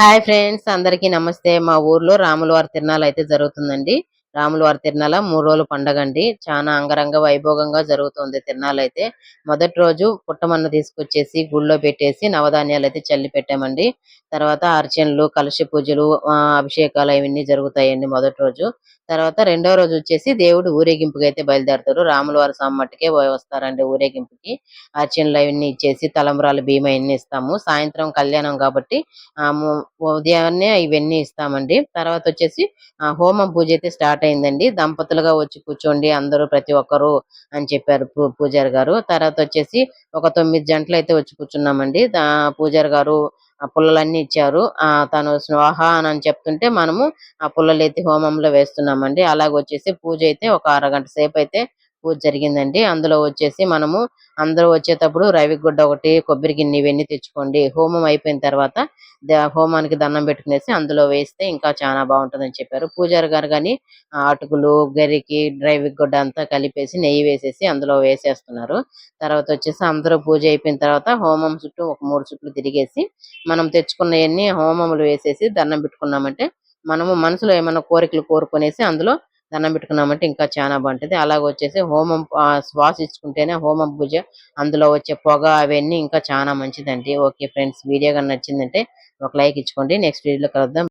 Hi friends అందరికీ నమస్తే. మా ఊర్లో రాములవారి తిరునాళ్ళు అయితే జరుగుతుందండి. రాములవారి తిరునాళ్ళ మూడు రోజులు పండగ అండి. చాలా అంగరంగ వైభోగంగా జరుగుతుంది తిరునాళ్ళు అయితే మొదటి రోజు పుట్టమన్న తీసుకొచ్చేసి గుళ్ళో పెట్టేసి నవధాన్యాలు అయితే చల్లి పెట్టామండి. తర్వాత అర్చనలు కలశ పూజలు ఆ, అభిషేకాలు అవన్నీ జరుగుతాయండి మొదటి రోజు. తర్వాత రెండో రోజు వచ్చేసి దేవుడు ఊరేగింపుకి అయితే బయలుదేరతారు. రాముల వారి సమ్మట్టుకే వస్తారండి ఊరేగింపుకి. అర్చనలు అవన్నీ ఇచ్చేసి తలంబరాలు భీమా ఇవన్నీ ఇస్తాము. సాయంత్రం కళ్యాణం కాబట్టి ఉదయాన్నే ఇవన్నీ ఇస్తామండి. తర్వాత వచ్చేసి హోమం పూజ అయితే స్టార్ట్ అయిందండి దంపతులుగా వచ్చి కూర్చోండి అందరూ ప్రతి ఒక్కరు అని చెప్పారు పూజారి గారు. తర్వాత వచ్చేసి ఒక తొమ్మిది జంటలు అయితే వచ్చి కూర్చున్నామండి. పూజారి గారు ఆ పుల్లలన్నీ ఇచ్చారు. ఆ తను స్వాహ అని చెప్తుంటే మనము ఆ పుల్లలు అయితే హోమంలో వేస్తున్నామండి. అలాగ వచ్చేసి పూజ అయితే ఒక అరగంట సేపు అయితే పూజ జరిగిందండి. అందులో వచ్చేసి మనము అందరూ వచ్చేటప్పుడు రవి గుడ్డ ఒకటి కొబ్బరి గిన్నె ఇవన్నీ తెచ్చుకోండి. హోమం అయిపోయిన తర్వాత హోమానికి దండం పెట్టుకునేసి అందులో వేస్తే ఇంకా చాలా బాగుంటుందని చెప్పారు. పూజారి గారు కానీ అటుకులు గరికి డ్రైవింగ్ గుడ్డ అంతా కలిపేసి నెయ్యి వేసేసి అందులో వేసేస్తున్నారు. తర్వాత వచ్చేసి అందరూ పూజ అయిపోయిన తర్వాత హోమం చుట్టూ ఒక మూడు చుట్లు తిరిగేసి మనం తెచ్చుకున్నవన్నీ హోమములు వేసేసి దండం పెట్టుకున్నామంటే మనము మనసులో ఏమైనా కోరికలు కోరుకునేసి అందులో దండం పెట్టుకున్నామంటే ఇంకా చాలా బాగుంటది. అలాగ వచ్చేసి హోమం ఆ, శ్వాస ఇచ్చుకుంటేనే హోమం పూజ అందులో వచ్చే పొగ అవన్నీ ఇంకా చాలా మంచిదండి. ఓకే ఫ్రెండ్స్ వీడియో కానీ నచ్చిందంటే ఒక లైక్ ఇచ్చుకోండి. నెక్స్ట్ వీడియోలో కలుద్దాం.